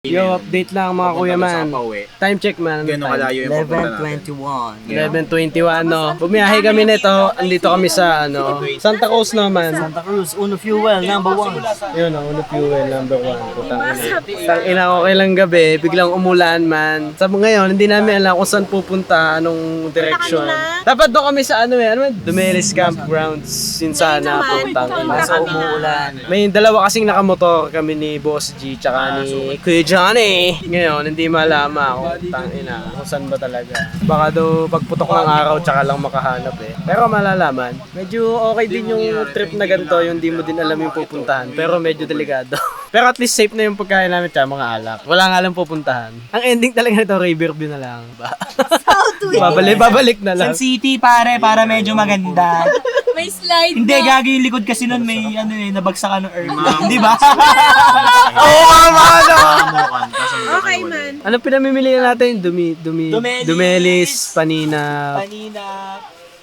Yo, update lang mga kuya man. Time check man. Gano'ng kalayo yung papunta natin? 11.21. 11.21 no. Bumiyahe kami nito. Andito kami sa ano, Santa Cruz naman. Santa Cruz, Uno Fuel, number one. Yun, ang uno fuel number one. Putang ina. Tang ina ko kailang gabi, biglang umulan man. Sa ngayon, hindi namin alam kung saan pupunta, anong direction. Dapat doon kami sa ano eh, ano yun? Dumelis Campgrounds, Sinsana, putang ina. Kaso umuulan. May dalawa kasing nakamotor kami ni Boss G tsaka ni Kuya Johnny. Ngayon, hindi malama ako. Tangina, kung saan ba talaga. Baka daw pagputok ng araw tsaka lang makahanap eh. Pero malalaman. Medyo okay din yung trip na ganito, yung di mo din alam yung pupuntahan. Pero medyo delikado. Pero at least safe na yung pagkain namin tsaka mga alak. Wala nga lang pupuntahan. Ang ending talaga nito, Riverview na lang. Ba? babalik, babalik na lang. Sun City pare, para medyo maganda. May slide Hindi, na. gagi yung likod kasi nun may ano eh, nabagsakan ng earth. Di ba? Oo, oh, ano? Okay man. Ano pinamimili natin? Dumi, dumi, Dumelis. Dumelis, panina, Kanina,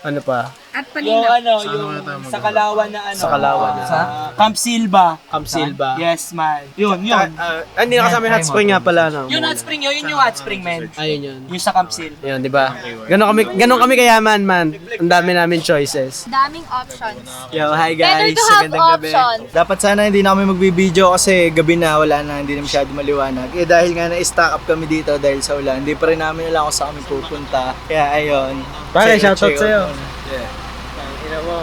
ano pa? At yung ano, yung sa Kalawan na ano. Sa Kalawan na. Sa Camp Silva. Camp Silva. Yes, man. Yun, yun. Ah, ah, hindi nakasama yung hot spring nga pala, no? Yung hot spring yun, yun yung hot spring, man. Ayun yun. Yung sa Camp Silva. Yun, di ba? Ganon kami, ganon kami kayaman, man. Ang dami namin choices. Daming options. Yo, hi Better guys. to have Magandang gabi. options. Dapat sana hindi na kami magbibideo kasi gabi na, wala na, hindi na masyado maliwanag. Eh dahil nga na-stack up kami dito dahil sa ulan, hindi pa rin namin alam kung saan kami pupunta. Kaya ayun. Pare, Check- shoutout check sa'yo. out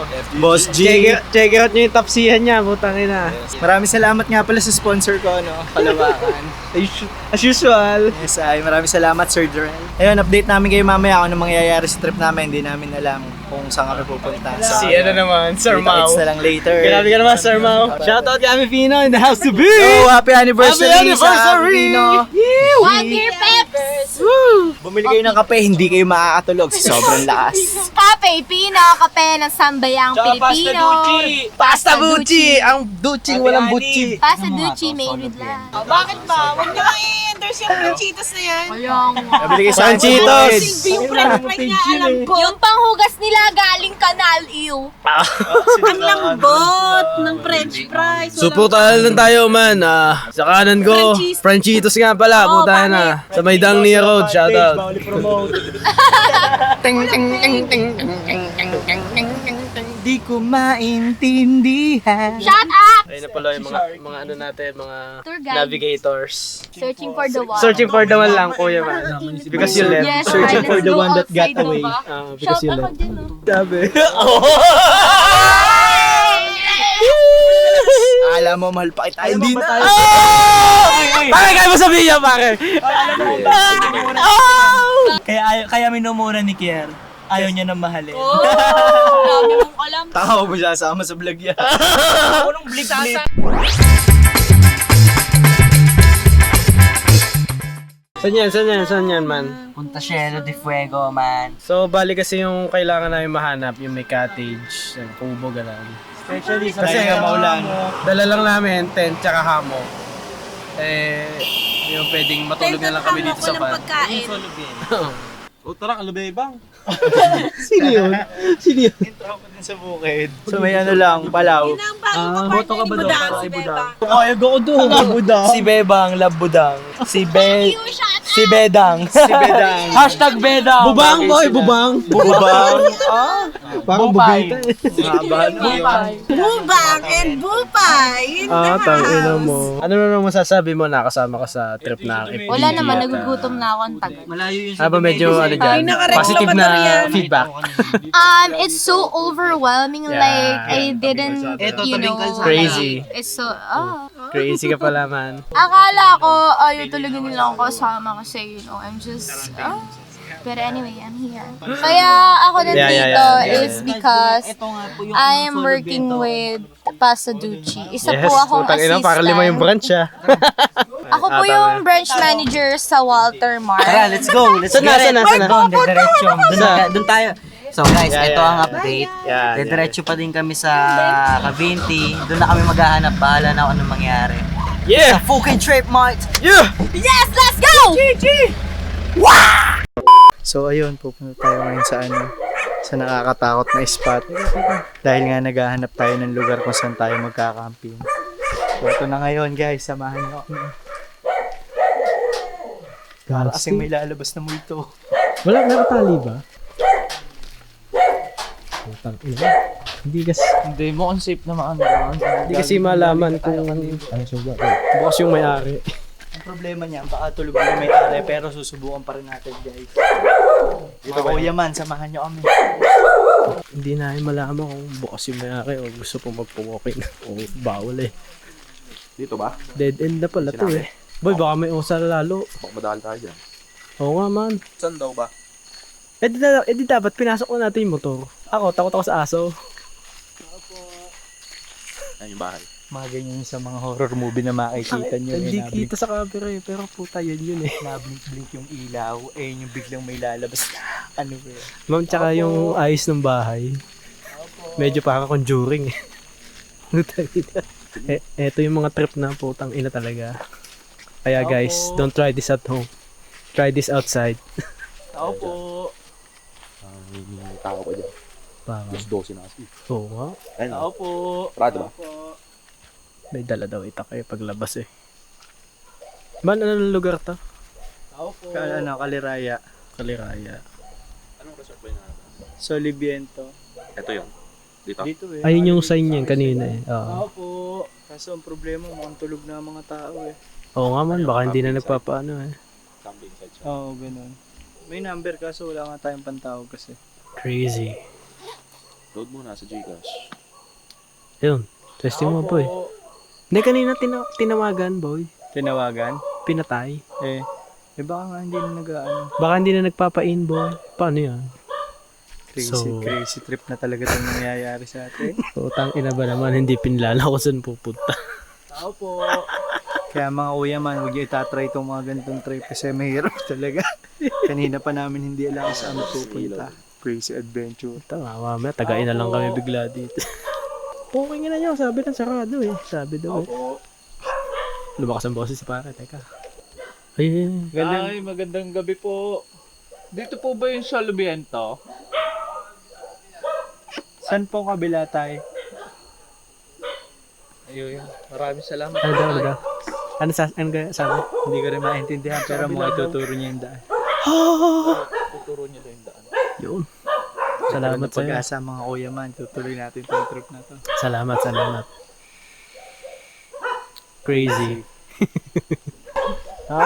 Yeah. Boss G. Check, it- check out nyo yung tapsihan niya, putang ina. Maraming salamat nga pala sa sponsor ko, no? Kalawakan. As- As usual. yes, ay maraming salamat, Sir Jarrell. Ayun, update namin kayo mamaya kung ano mangyayari sa trip namin. Hindi namin alam kung saan kami pupunta. So, Si ano naman, Sir Mau. Kita-kits na lang later. Grabe ka naman, Sir Mau. Shoutout kami Pino in the house to be! Oh, happy anniversary, Happy anniversary! sa Pino. One beer peppers. Bumili kayo ng kape, hindi kayo makakatulog sa sobrang lakas. Kape, Pino, kape ng sambayang Pilipino. Pasta Bucci! Ang Ducci, walang Bucci. Pasta Ducci made with love. Bakit ba? Huwag niyo nga i-endorse yung Panchitos na yan. Nabili kayo sa akin bukid. Yung french fry niya, alam ko. Yung panghugas nila galing kanal, ew. Ang lambot ng french fries. Walang- Suportahan lang tayo man. Ah, sa kanan ko, Franchis. Franchitos nga pala. Oo, Puta na. Sa Maydang Nia Road, shoutout. Bawal i-promote. Di ko maintindihan. Shut up! Ayun na pala yung mga, mga ano natin, mga Tour guide. navigators. Searching for the one. Searching for the one lang, kuya man. Because you left. Yes, Searching for the one that got away. Ah, because Shout you left. dyan, oh. Sabi. Alam mo, mahal pa kita. Hindi na. Pare, kaya mo sabihin yan, pare. Kaya, ay- kaya minumura ni Kier. Ayaw niya nang mahalin. Oh, dami mong alam. Tama mo siya sama sa vlog yan. Anong blip-blip? Saan yan, saan yan, saan yan, man? Punta Cielo de Fuego, man. So, bali kasi yung kailangan namin mahanap, yung may cottage, yung kubo, gano'n. Especially sa Kasi nga maulan. Dala lang namin, tent, tsaka hammock. Eh, yung pwedeng matulog na lang kami dito sa van. pagkain. Sino yun? Sino yun? Sa bukid. So may ano lang, palaw. Ang bago pa partner ni Budang, si Beba. Ayag ako doon. Budang. Si Bebang, love Budang. Si Be... Si Bedang. si Bedang. Hashtag Beda! Bubang, boy, bubang. Bubang. ah, Parang Bubay. yun. Bubang and Bupay. Yun Ah, na. tangina mo. Ano na naman masasabi mo nakasama ka sa trip na Akip? Wala naman, nagugutom na ako ang tagal. Malayo yun Habang medyo ano dyan, nakareklamo positive na na yan. feedback. Um, it's so overwhelming. Yeah. Like, I didn't, Eto, you tabing know. Crazy. It's so, oh. Crazy ka pala man. Akala ko, ayaw talaga nila akong kasama kasi, you know, I'm just, oh. But anyway, I'm here. Kaya ako nandito Yeah, yeah, yeah, yeah, is because I am working with Pasta Ducci. Isa Yes, po akong putang ina, assistant. para lima yung branch ah. Ako po Ah, yung branch manager sa Walter Mart. Tara, let's go! Let's Saan na, saan na, saan na? Doon, diretso. Doon, Saan? doon tayo. So guys, Yeah, ito yeah, ang yeah. update. Yeah, yeah. Diretso pa din kami sa Cavinti. Doon na kami maghahanap. Bahala na kung anong mangyari. Yeah! Fucking trip, mate! Yeah! Yes, let's go! So ayun, pupunta tayo ngayon sa ano, sa nakakatakot na spot. Dahil nga naghahanap tayo ng lugar kung saan tayo magkakamping. So ito na ngayon guys, samahan niyo kami. Para kasing may lalabas na multo. Wala, nakatali ba? Putang ina. Hindi kasi, Hindi mo kung safe naman. ano. hindi kasi malaman kung ano suba. Bukas yung may-ari. Ang problema niya, baka tulog na may ari, pero susubukan pa rin natin, guys. Mga kuya man, samahan nyo kami. Hindi namin malaman kung bukas yung may-ari o gusto pong magpumokin. o bawal eh. Dito ba? Dead end na pala to eh. Boy, baka may usal lalo. Baka madahal tayo dyan. Oo nga man. Saan daw ba? Eh di, da- eh di dapat pinasok ko natin yung motor. Ako, takot ako sa aso. Ayan yung bahay. Mga ganyan sa mga horror movie na makikita nyo. Hindi eh, kita sa camera eh, pero puta yun yun eh. nablink yung ilaw, eh yung biglang may lalabas. ano ba yun? Ma'am, tsaka yung ayos ng bahay. Medyo parang conjuring eh. Putang ina. eh, eto yung mga trip na putang ina talaga. Kaya guys, don't try this at home. Try this outside. Ako po. Ah, may, may tao pa dyan. Parang, Plus 12 na kasi. oo nga. Ayun. Ako po. Prado ba? May dala daw itak eh paglabas eh. Man, ano ng lugar to? Ako po. Ka, ano, Kaliraya. Kaliraya. Anong resort ba yun? Soliviento. Ito yun. Dito. Dito eh. Ayun yung sign niyan kanina eh. Oo. Ako po. Kaso ang problema, mukhang tulog na ang mga tao eh. Oo nga man, baka hindi na nagpapaano eh. Camping site siya. Oo, ganun. May number kaso wala nga tayong pantawag kasi. Crazy. Load muna sa Gcash. Yun, testing mo boy. Hindi kanina tina- tinawagan boy. Tinawagan? Pinatay. Eh. Eh baka nga hindi na nag-ano. Baka hindi na nagpapain boy. Paano yan? Crazy, So- crazy trip na talaga itong nangyayari sa atin. Utang ina ba naman, hindi pinlala ko saan pupunta. Ako po. Kaya mga kuya man, huwag niyo itatry itong mga ganitong trip kasi mahirap talaga. Kanina pa namin hindi alam saan pupunta. Crazy adventure. Tama, mamaya tagain na lang kami bigla dito. Puking na niyo, sabi ng sarado eh. Sabi daw eh. Lumakas ang boses si pare, teka. Ay, Ganda. Ay, magandang gabi po. Dito po ba yung Solubiento? Saan po ang kabila tayo? Ayun, maraming salamat. ano daw, ano daw? Ano sa, ano ga- sabi? Hindi ko rin maintindihan pero mga ituturo niya yung daan. Tuturo niyo lang yung daan. Yun. Salamat sa'yo. Pag-asa mga kuya man, tutuloy natin itong trip na to. Salamat, salamat. Crazy. ha?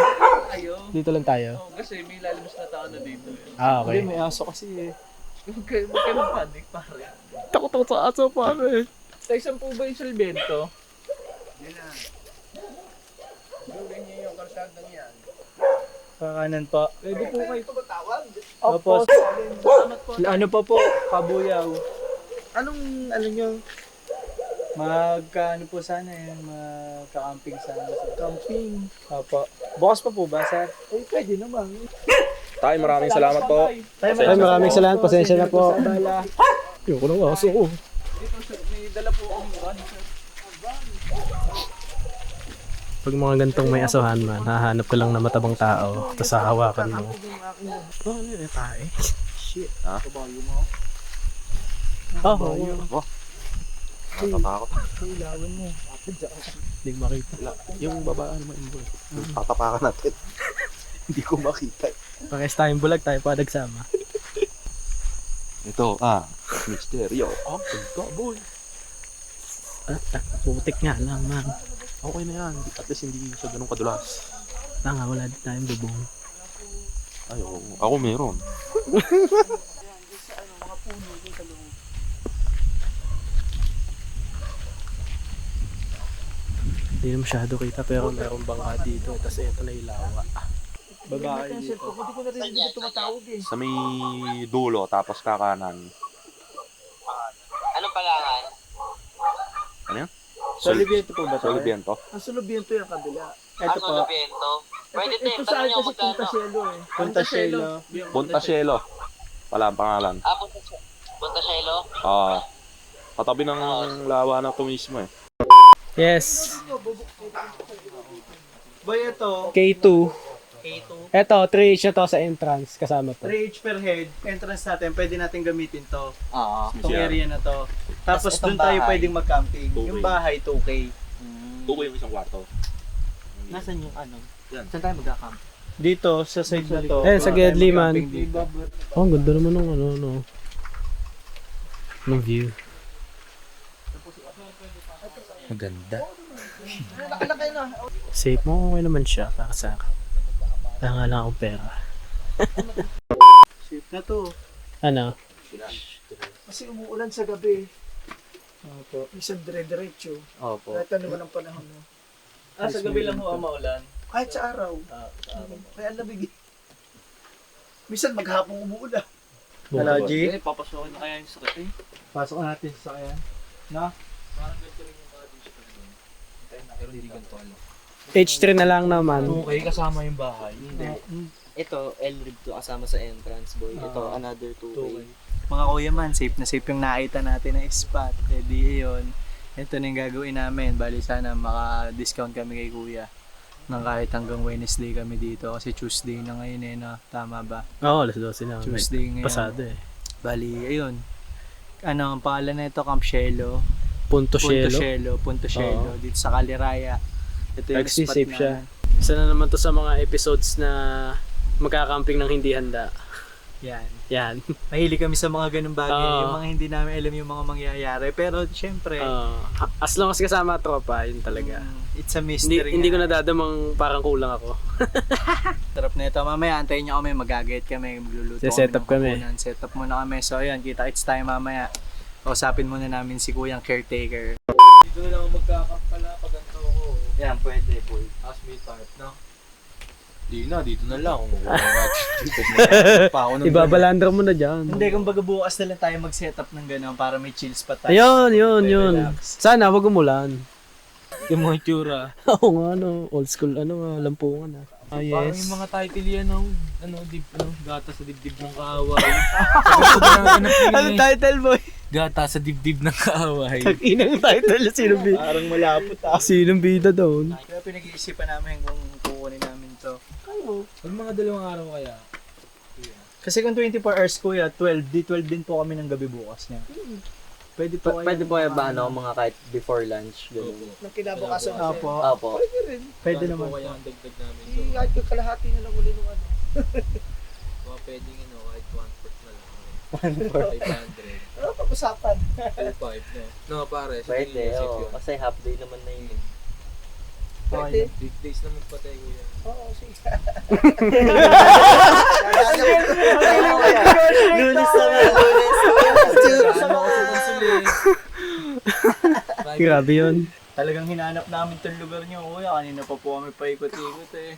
Dito lang tayo. Oh, kasi may lalabas na tao na dito. Eh. Ah, okay. Hindi, may aso kasi eh. Huwag kayo huwag kayo mag-panic, pare. Takot ako sa aso, pare. Tayo saan po ba yung Solubiento? Kakanan pa. Pwede po kayo tumatawag. Opo. Ano pa po? Kabuyaw. Anong, ano nyo? Magka ano po sana eh, magka-camping sana. Camping? Opo. Bukas pa po ba, sir? Eh, pwede naman. Tay, maraming salamat po. Ay, maraming salamat. Pasensya na po. Ayoko ng aso ko. Dito, sir, may dala po akong van, sir. Pag mga gantong may asuhan man, hahanap ka lang na matabang tao, tapos hahawakan mo. Oh, ano yun? Tae? Shit. Ha? Oh, oh, Oh. Natatakot. Hindi makita. Yung baba, ano mo inboy? Tatapakan natin. Hindi ko makita. Pakis tayong bulag, tayo pa nagsama. Ito, ah. Misteryo. Oh, ito, boy. Putik nga lang, man. Okay na yan. At least hindi siya ganun kadulas. Tanga, wala din tayong bubong. Ay, oo. Ako meron. Hindi na masyado kita, pero meron bangka dito. Tapos ito na ilawa. Babae dito. Sa may dulo, tapos kakanan. Anong palangan? Ano yan? Soliviento po ba tayo? Soliviento. Ang Solubiento yung kabila. Ito po. Bento? Pwede Ito, ito sa akin kasi Punta Cielo eh. Punta Cielo. Punta Cielo. Pala ang pangalan. Ah, Punta, Punta Cielo? Ah. katabi ng lawa na to mismo eh. Yes, Boy, ito, K2. Ito, 3H na to sa entrance, kasama to. 3H per head, entrance natin, pwede natin gamitin to. Oo. Itong area na to. Tapos doon tayo pwedeng mag-camping. 2K. Yung bahay, 2K. Tuko yung isang kwarto. Nasaan yung ano? Yan. Saan tayo magka-camp? Dito, sa side na to. Eh, sa Wala Gedli, tayong man. camping dito. Oh, ang ganda naman ng ano, no. Ng view. Maganda. Safe mo, okay naman siya para sa akin. Kaya nga lang akong pera. Safe na to. Ano? Kasi umuulan sa gabi. Opo. Minsan dire-diretso. Opo. Kahit ano man ang panahon mo. Ah, sa gabi lang ho ang maulan? Kahit sa araw. Kaya lamig. Minsan maghapong umuulan. Hello, G. papasokin na kaya yung sakit eh. Pasok natin sa kaya. No? H3 na lang naman. Okay, kasama yung bahay. Ito, L-rib to kasama sa entrance boy. Ito, another two-way. Mga kuya man, safe na safe yung nakita natin na spot. Eh di yun. Ito na yung gagawin namin. Bali sana maka-discount kami kay kuya. Nang kahit hanggang Wednesday kami dito. Kasi Tuesday na ngayon eh, no? Tama ba? Oo, oh, alas 12 na. Tuesday ngayon. Pasado eh. Bali, ayun. Ano, ang pangalan na ito, Camp Shelo. Punto Punto Cielo. Shelo. Punto Shelo. Dito sa Kaliraya. Ito yung spot Nagsisafe siya. namin. Isa na naman to sa mga episodes na magkakamping ng hindi handa. Yan. Yan. Mahilig kami sa mga ganung bagay. Oo. yung mga hindi namin alam yung mga mangyayari. Pero, syempre, Uh, as long as kasama tropa, yun talaga. mm, it's a Hindi, mystery. hindi ko nga. nadadamang parang kulang ako. Sarap na ito. Mamaya, antayin nyo kami. Mag-gagayat kami. Magluluto Set kami. up kami. Set up muna kami. So, ayun. Kita-kits tayo mamaya. Kausapin muna namin si Kuyang Caretaker. Dito na lang ako magkakamp pala pag ganito ako. Yan, pwede, boy. As me type, no? Di na, dito na lang. pa ako ng Ibabalandra mo na dyan. Hindi, kumbaga bukas na lang tayo mag-set up ng gano'n para may chill spot tayo. Ayun, yun, yun. relax. Sana, wag umulan. Yung mga itsura. Oo nga, ano, old school, ano, ah, lampungan ah. Ah, Parang yes. yung mga title yan, no? ano, dib, ano, gata sa dibdib ng kaaway. Ano title, boy? Gata sa dibdib ng kaaway. Inang title, sinong bida? Parang malapot ah. Sinong bida doon? Kaya pinag-iisipan namin kung kukunin namin to. Pag mga dalawang araw kaya, Kasi kung 24 hours kuya, 12, di 12 din po kami ng gabi bukas niya. Pwede po kayo. Pwede po kayo ba, ano, mga kahit before lunch, gano'n. Nang kinabukasan Opo. Opo. Pwede Ano naman po po. kaya ang dagdag namin. So, Kahit yung kalahati na lang uli nung ano. mga pwedeng, ano, kahit one fourth na lang. One fourth. 500. Ano pag-usapan? 2.5 no? No, pare. sa Pwede, tingin mo, safe oo. yun. Kasi half day naman na yun. eh. Pwede. Weekdays naman pa tayo, kuya. Oo, sige. Lunes na nga, lunes. Ko sa eh. Grabe yun. Talagang hinanap namin itong lugar niyo, kuya. Kanina pa po kami paikot-ikot eh.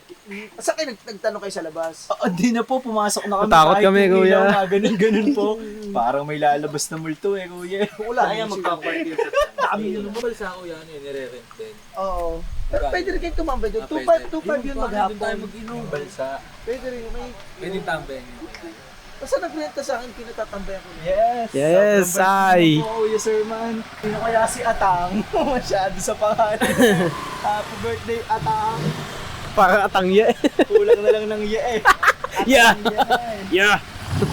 Kayo nag- nagtanong kayo sa labas? Oo, di na po. Pumasok na kami. Natakot kahit kami, kuya. na ganun-ganun po. Parang may lalabas na multo eh, kuya. Wala. Kaya magpa-party. Kami yun, mabalsa ako yan eh, nire-rent din. Oo. Pero pwede rin kayo tumambay doon. Ah, 2-5 pwede. 2-5 yun Yung bakit maghapon. doon tayo mag-inom? Balsa. Pwede rin. May... Pwede tambay. Basta nagrenta sa akin, kinatatambayan ko. Yes! Yes, ay. Oo, yes sir man. Sino kaya si Atang? Masyado sa pangalan. Happy birthday, Atang. Parang atangya eh. Kulang na lang ng ye eh. Yeah! Yan. Yeah!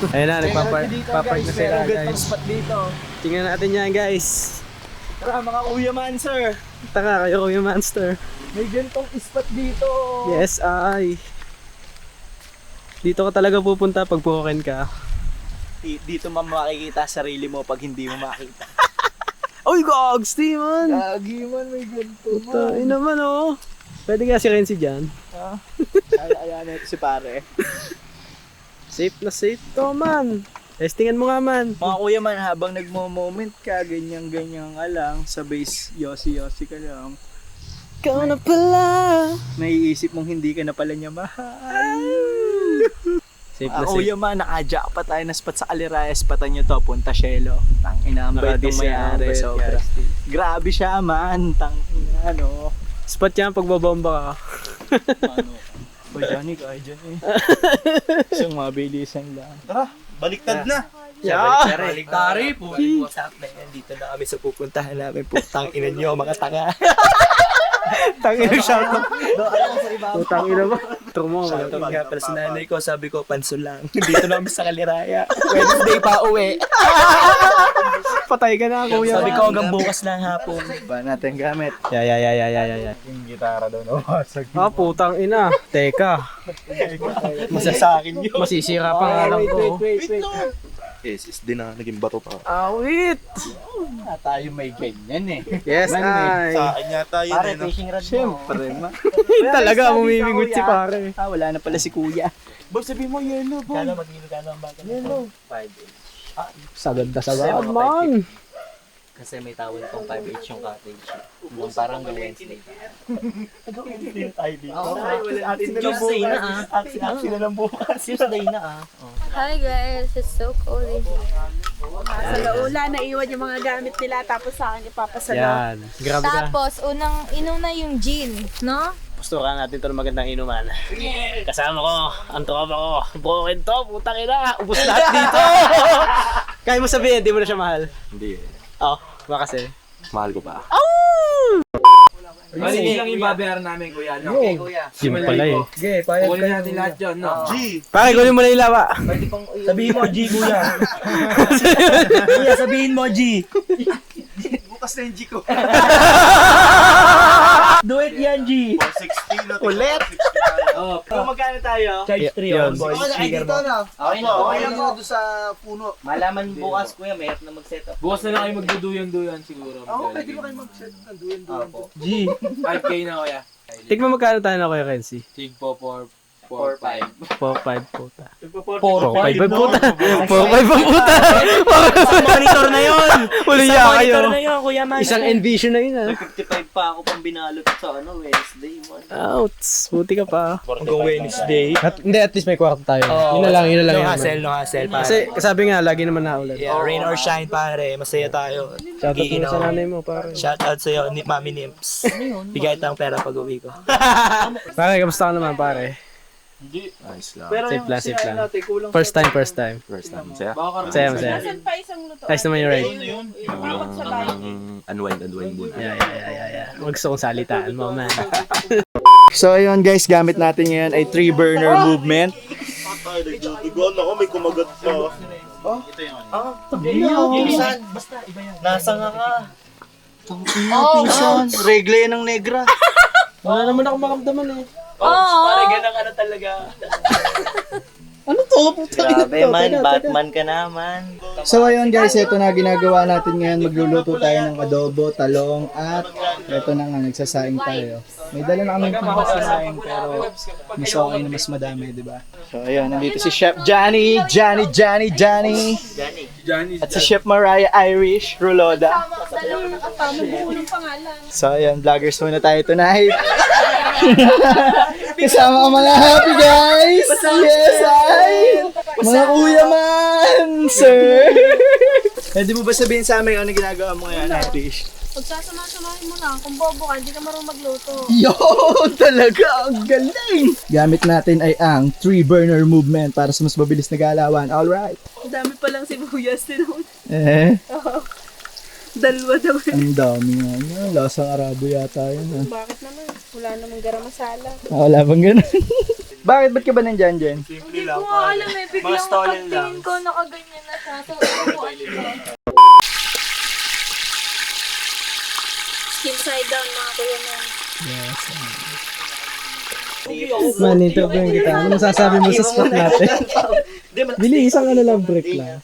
Ayun na, Kaya nagpapark dito papark guys, na sila meron gantong guys. spot dito. Tingnan natin yan guys. Tara mga kuya man sir. Taka kayo Kuya Monster. May gantong spot dito. Yes, ay. Dito ka talaga pupunta pag pukin ka. Di- Dito mo makikita sarili mo pag hindi mo makita. Uy, gogs, di man! Lagi man may ganito Puta, yun naman oh. Pwede nga si Renzi dyan. Ay, ayan ito si pare. Safe na safe to man. Testingan mo nga man. Mga kuya man, habang nagmo-moment ka, ganyan-ganyan ka lang, sa base, yosi-yosi ka lang, Ikaw na pala. naiisip mong hindi ka na pala niya mahal. Safe Ah, na safe. kuya man, nakajack pa tayo na spot sa Aliraya, spotan nyo to, Punta Shelo. Tang ina, ang bait ng Nakadis yan, may-ari, sobra. Grabe siya man, tang ina, ano. Spot yan pag babomba ka. ano. O Johnny, kaya dyan eh. Isang mabilisan lang. Tara, baliktad na. Yeah! Tari po. Dito na kami sa pupuntahan namin. Putang ina nyo, mga tanga. Tangina shout out. Putang ina mo. Ito mo. Shoutout nga pala sa nanay ko, sabi ko, panso lang. Dito na kami sa Kaliraya. Wednesday pa uwi. Patay ka na, kuya. Sabi ko hanggang bukas lang hapon. Ba natin gamit. Ya, ya, ya, ya, ya, ya, ya. Yung gitara daw nawasag. Ah, putang ina. Teka. Masasakin yun. Masisira pa nga lang ko. SSD na, naging bato pa. Awit. Ah, tayo may ganyan eh. Yes, ay. Sa akin yata yun Pare, eh. no? fishing rod Siyempre, ma. Talaga, mumimingot si pare. Ah, wala na pala si kuya. Boy, sabi mo yellow, boy. Kano magkilo kano ang bagal? Yellow. 5 Sagad na sagad, man. Kasi may tawag pang 5H yung cottage. Yung parang Wednesday. Tuesday na ah. Aksi na lang bukas. Tuesday na ah. Oh. Hi guys, it's so cold in here. Sa laula, naiwan yung mga gamit nila tapos sa akin ipapasalo. Yan. Grabe ka. Tapos, unang inuna yung gin, no? Gustuhan natin ito ng magandang inuman. Kasama ko, ang tropa ko. Broken to, putang ina. Ubus lahat dito. Kaya mo sabihin, di mo na siya mahal. Hindi eh. Oo, oh, baka kasi. Mahal ko pa. Mali lang yung babayaran namin, kuya. No? Okay, kuya. Yun pala eh. Okay, payag Kunin natin lahat yun, no? Pare, kunin mo na yung lawa. Sabihin mo, G, kuya. kuya, sabihin mo, G. Bukas na yung G ko. Do it yan, G. 460 na. Ulit. Oh, kung magkano tayo? Charge 3 Yun. on boy. Speaker mo. Okay na, okay na. doon sa puno. Malaman bukas kuya, mahirap na mag-set up. Bukas na lang kayo magduduyan-duyan siguro. Oo, pwede mo kayo mag-set ng duyan Opo. G. 5K na, kuya. Tikman magkano tayo na Kuya Renzi? Tig po, 4, 4, 5. 4-5 puta. 4, 4-5 puta. 4-5 pa puta. monitor na yun. Huli Isang ya monitor kayo. na yun, kuya man. Isang Envision na yun ah. 55 pa ako pang binalot sa ano, Wednesday. man. Outs, buti ka pa. Hanggang Wednesday. At, hindi, at least may kwarto tayo. yun na lang, yun na lang. No yun. hassle, no hassle, pare. Kasi sabi nga, lagi naman naulan. Yeah, rain or shine, pare. Masaya tayo. Shoutout mo sa nanay mo, pare. Shout out sa'yo, ni Mami Nimps. Bigay tayong pera pag uwi ko. Pare, kamusta ka naman, pare? Nice lang. Safe lang, safe lang. First time, first time. First time. Saya. Masaya, masaya. Saan pa isang luto? Nice naman yung ride. Dapat sa bahay. Um, unwind, unwind muna. Yeah, yeah, yeah, yeah, yeah. Huwag gusto kong salitaan mo, man. So ayun guys, gamit natin ngayon ay 3 burner movement. Igual ako, may kumagat pa. Nasa nga ka. Oh, Pinsan, regle ng negra. Wala naman ako makamdaman eh. Pare ganang ano talaga. Grabe man, Batman ka naman. So ayun guys, ito na ginagawa natin ngayon. Magluluto tayo ng adobo, talong at ito na nga, nagsasaing tayo. May dala na kami ng sasaing pero mas okay na mas madami, di ba? So ayun, nandito si Chef Johnny, Johnny, Johnny, Johnny. Johnny, At si Chef Mariah Irish Ruloda. Dalawang nakasama mo ng pangalan. So ayun, vloggers muna tayo tonight. Kasama ang mga happy guys! Yes, ay! Mga kuya man, sir! Pwede mo ba sabihin sa amin ano ginagawa mo ngayon, happy? Pagsasama-samahin mo lang, kung bobo ka, hindi ka marunong magluto. Yo, talaga, ang galing! Gamit natin ay ang 3 burner movement para sa mas mabilis na galawan. Alright. Ang dami palang sibuyas din. Eh, Dalawa daw. ang dami nga niya. Lasang Arabo yata yun. Ah. Bakit naman? Wala namang garam masala. Ah, wala bang ganun? Bakit? Ba't ka ba nandyan, Jen? Hindi ko nga alam eh, biglang stolen lang. pagtingin ko nakaganyan na siya. So, upuan ko. Skin side down mga kuya na. Man, interview kita. Ano masasabi mo sa spot natin? Bili, isang ano lang break lang.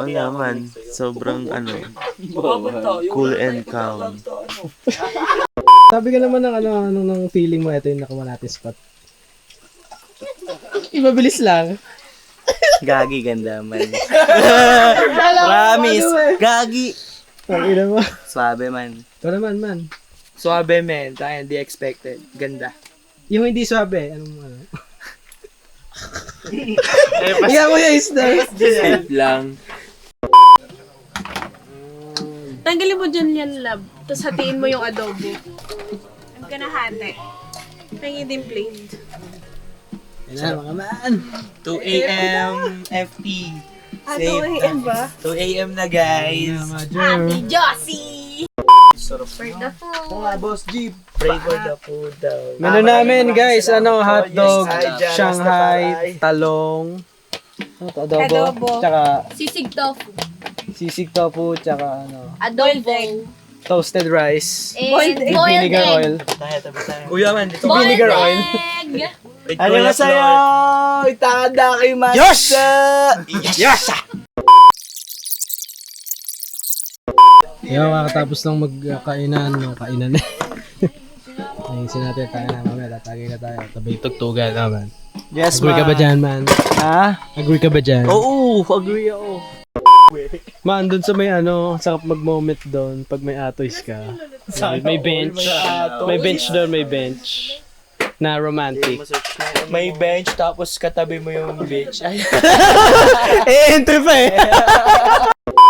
Ang naman, sobrang ano, cool and calm. Sabi ka naman ng ano, ano ng feeling mo, ito yung nakuha natin spot. Mabilis lang. Gagi ganda man. Promise. Gagi. Ang ina mo. Swabe man. Ito naman, man. Suabe, men. Tayo, di expected. Ganda. Yung hindi swabe, anong ano? Ikaw mo yung isda. Safe lang. Tanggalin mo dyan yan, love. Tapos hatiin mo yung adobo. I'm gonna hati. Pingin din plate. Yan na, mga man. 2 a.m. FP. Ah, 2 a.m. ba? 2 a.m. na, guys. Mga Happy Josie! Sarap. For the food. Boss Jeep. Pray for the food daw. Menu namin guys, ano, hotdog, Yes, Shanghai, talong, ano adobo, Adobo. tsaka Sisig tofu. sisig tofu, tsaka ano, Adobo. toasted rice, And Boiled egg. boiled vinegar egg. oil. Tayo, tabi tayo. Kuya man, dito. Boiled vinegar oil. egg. Ano nga sa'yo? Itakanda kayo, mas. Yes! Yes! Yo, kakatapos lang magkainan, no, kainan na. Ayusin natin tayo na mamaya, tatagay na tayo. Tabay tugtugan naman. Yes, Agree ka ba dyan, man? Ha? Agree ka ba dyan? Oo, agree ako. Man, dun sa may ano, sarap mag-moment doon pag may atoys ka. May, may bench. May bench doon, may bench. Na romantic. May bench tapos katabi mo yung beach. Ay, eh, entry pa eh.